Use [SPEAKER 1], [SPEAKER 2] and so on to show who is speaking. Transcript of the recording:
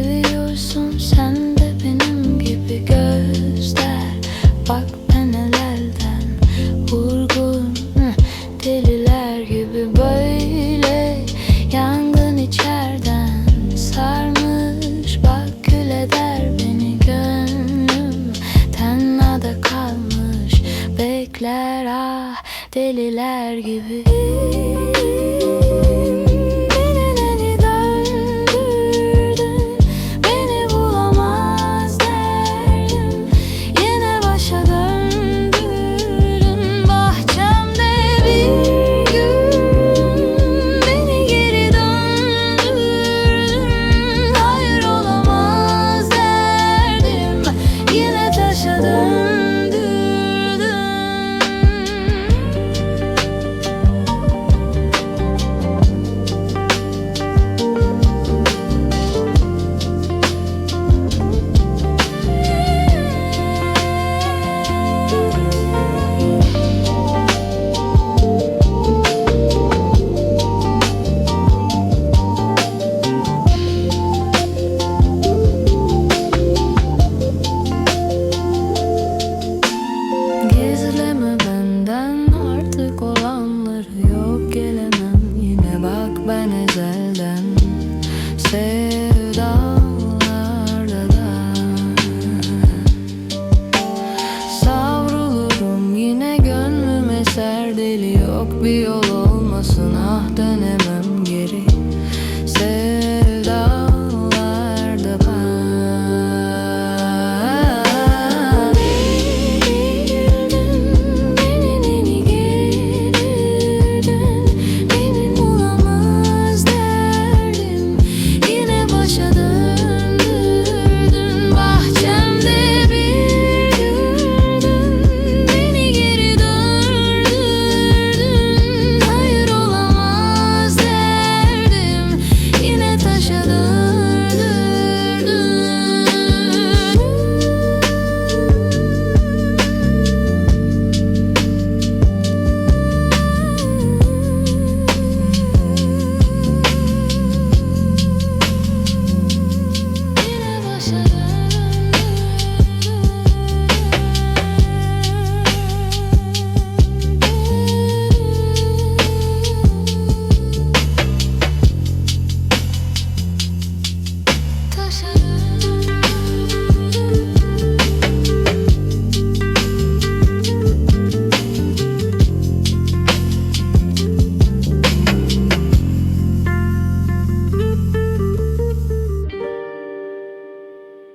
[SPEAKER 1] Seviyorsun sen de benim gibi gözler. Bak ben el elden vurgun Deliler gibi böyle. Yangın içerden sarmış Bak gül eder beni gönlüm. Tenada kalmış bekler ah Deliler gibi. 下得 we all